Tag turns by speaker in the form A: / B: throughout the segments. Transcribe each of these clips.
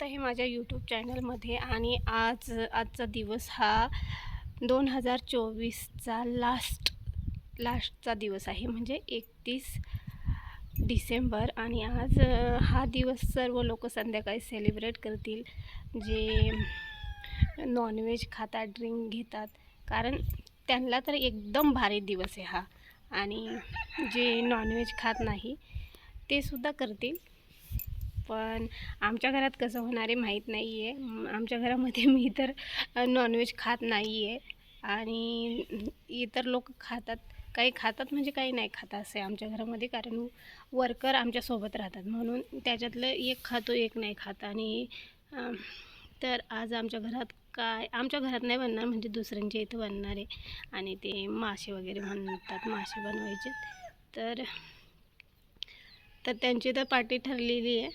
A: स्वागत आहे माझ्या यूट्यूब चॅनलमध्ये आणि आज आजचा दिवस हा दोन हजार चोवीसचा लास्ट लास्टचा दिवस आहे. म्हणजे एकतीस डिसेंबर आणि आज हा दिवस सर्व लोक संध्याकाळी सेलिब्रेट करतील. जे नॉनव्हेज खातात ड्रिंक घेतात. कारण त्यांना तर एकदम भारी दिवस आहे हा. आणि जे नॉनव्हेज खात नाही ते सुद्धा करतील. पण आमच्या घरात कसं होणार आहे माहीत नाही आहे. आमच्या घरामध्ये मी तर नॉनव्हेज खात नाही आहे. आणि इतर लोक खातात काही खातात म्हणजे काही नाही खात असे आमच्या घरामध्ये कारण वर्कर आमच्यासोबत राहतात. म्हणून त्याच्यातलं एक खातो एक नाही खात. आणि तर आज आमच्या घरात काय आमच्या घरात नाही बनणार म्हणजे दुसऱ्यांच्या इथं बनणार आहे. आणि ते मासे वगैरे म्हणतात मासे बनवायचे. तर तर त्यांची तर पार्टी ठरलेली आहे.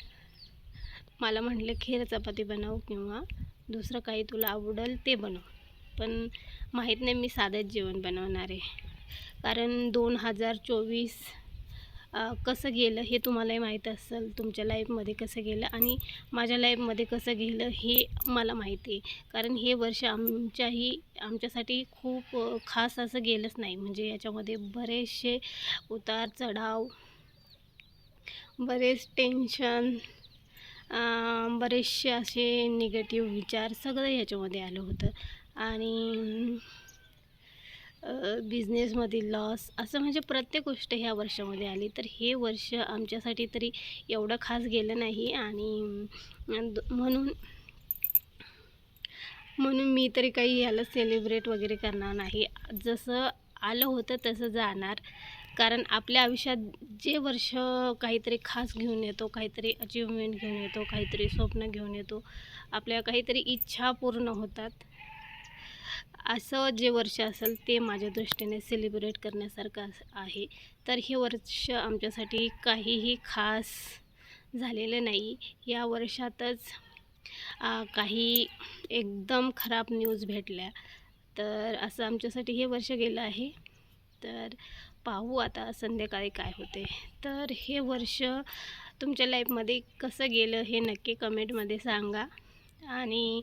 A: मला म्हटलं खीर चपाती बनव किंवा दुसरं काही तुला आवडेल ते बनव. पण माहीत नाही मी साधंच जेवण बनवणार आहे. कारण दोन हजार चोवीस कसं गेलं हे तुम्हालाही माहीत असेल तुमच्या लाईफमध्ये कसं गेलं आणि माझ्या लाईफमध्ये कसं गेलं हे मला माहिती आहे. कारण हे वर्ष आमच्याही आमच्यासाठी खूप खास असं गेलंच नाही. म्हणजे याच्यामध्ये बरेचसे उतार चढाव बरेच टेन्शन बरेचसे असे निगेटिव्ह विचार सगळं ह्याच्यामध्ये आलं होतं. आणि बिझनेसमधील लॉस असं म्हणजे प्रत्येक गोष्ट ह्या वर्षामध्ये आली. तर हे वर्ष आमच्यासाठी तरी एवढं खास गेलं नाही. आणि म्हणून म्हणून मी तरी काही याला सेलिब्रेट वगैरे करणार नाही. जसं आलं होतं तसं जाणार. कारण आपल्या आयुष्यात जे वर्ष काहीतरी खास घेऊन येतो काहीतरी अचिव्हमेंट घेऊन येतो काहीतरी स्वप्न घेऊन येतो आपल्या काहीतरी इच्छा पूर्ण होतात. असं जे वर्ष असेल ते माझ्या दृष्टीने सेलिब्रेट करण्यासारखं आहे. तर हे वर्ष आमच्यासाठी काहीही खास झालेलं नाही. या वर्षातच काही एकदम खराब न्यूज भेटल्या. तर असं आमच्यासाठी हे वर्ष गेलं आहे. तर पाहू आता संध्याकाळी काय होते. तर हे वर्ष तुमच्या लाईफमध्ये कसं गेलं हे नक्की कमेंटमध्ये सांगा. आणि